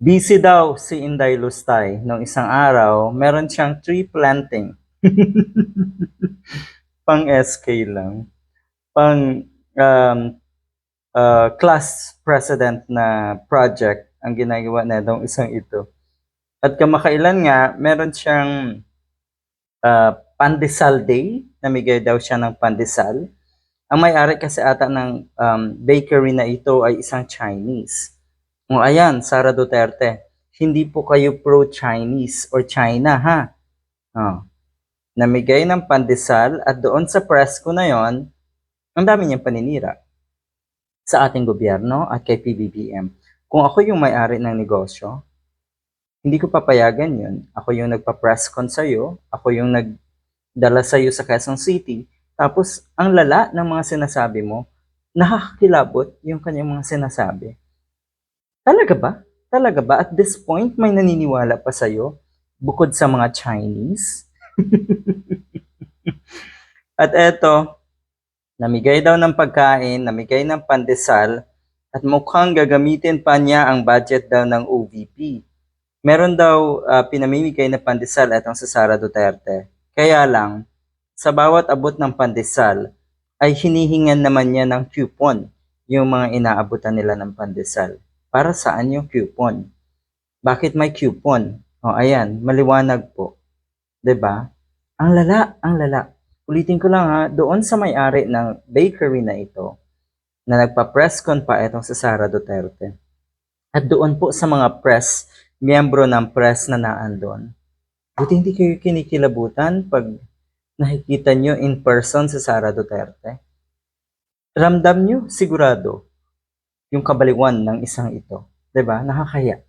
Busy daw si Inday Lustay nung isang araw, meron siyang tree planting. Pang SK lang. Pang um, uh, class president na project ang ginagawa na itong isang ito. At kamakailan nga, meron siyang uh, pandesal day, namigay daw siya ng pandesal. Ang may-ari kasi ata ng um, bakery na ito ay isang Chinese. O ayan, Sara Duterte, hindi po kayo pro-Chinese or China ha. Oh. Namigay ng pandesal at doon sa press ko na yon, ang dami niyang paninira sa ating gobyerno at kay PBBM. Kung ako yung may-ari ng negosyo, hindi ko papayagan yun. Ako yung nagpa-press con sa'yo, ako yung nagdala sa'yo sa Quezon City, tapos ang lala ng mga sinasabi mo, nakakakilabot yung kanyang mga sinasabi. Talaga ba? Talaga ba? At this point, may naniniwala pa sa'yo bukod sa mga Chinese? At eto, namigay daw ng pagkain, namigay ng pandesal, at mukhang gagamitin pa niya ang budget daw ng OVP. Meron daw ah, pinamimigay na pandesal itong sa Sara Duterte. Kaya lang, sa bawat abot ng pandesal, ay hinihingan naman niya ng coupon yung mga inaabutan nila ng pandesal. Para saan yung coupon? Bakit may coupon? O ayan, maliwanag po. ba? Ang lala, ang lala. Ulitin ko lang ha, doon sa may-ari ng bakery na ito, na nagpa-press con pa itong sa Sara Duterte. At doon po sa mga press, miyembro ng press na naandon. Buti hindi kayo kinikilabutan pag nakikita nyo in person sa Sara Duterte. Ramdam nyo, sigurado, yung kabaliwan ng isang ito. ba? Nakakaya.